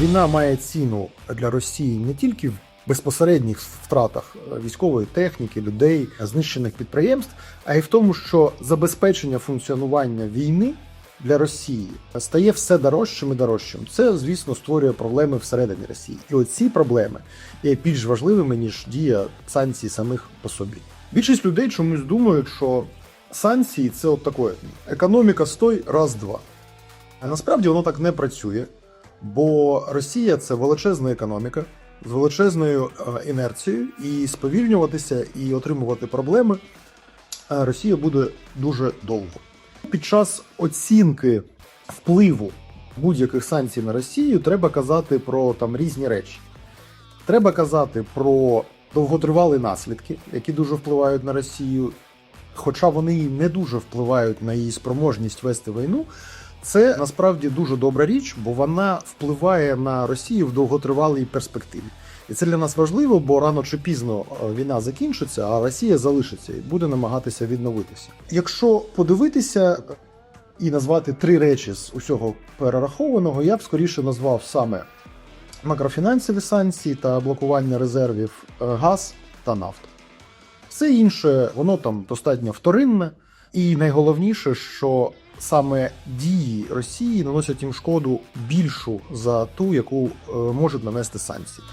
Війна має ціну для Росії не тільки в безпосередніх втратах військової техніки, людей, знищених підприємств, а й в тому, що забезпечення функціонування війни для Росії стає все дорожчим і дорожчим. Це, звісно, створює проблеми всередині Росії. І оці проблеми є більш важливими ніж дія санкцій самих по собі. Більшість людей чомусь думають, що санкції це от таке економіка стой раз-два. А насправді воно так не працює, бо Росія це величезна економіка з величезною е, інерцією, і сповільнюватися і отримувати проблеми е, Росія буде дуже довго. Під час оцінки впливу будь-яких санкцій на Росію треба казати про там різні речі. Треба казати про довготривалі наслідки, які дуже впливають на Росію, хоча вони не дуже впливають на її спроможність вести війну. Це насправді дуже добра річ, бо вона впливає на Росію в довготривалій перспективі. І це для нас важливо, бо рано чи пізно е, війна закінчиться, а Росія залишиться і буде намагатися відновитися. Якщо подивитися і назвати три речі з усього перерахованого, я б скоріше назвав саме макрофінансові санкції та блокування резервів е, газ та нафта. Все інше, воно там достатньо вторинне, і найголовніше, що саме дії Росії наносять їм шкоду більшу за ту, яку е, можуть нанести санкції.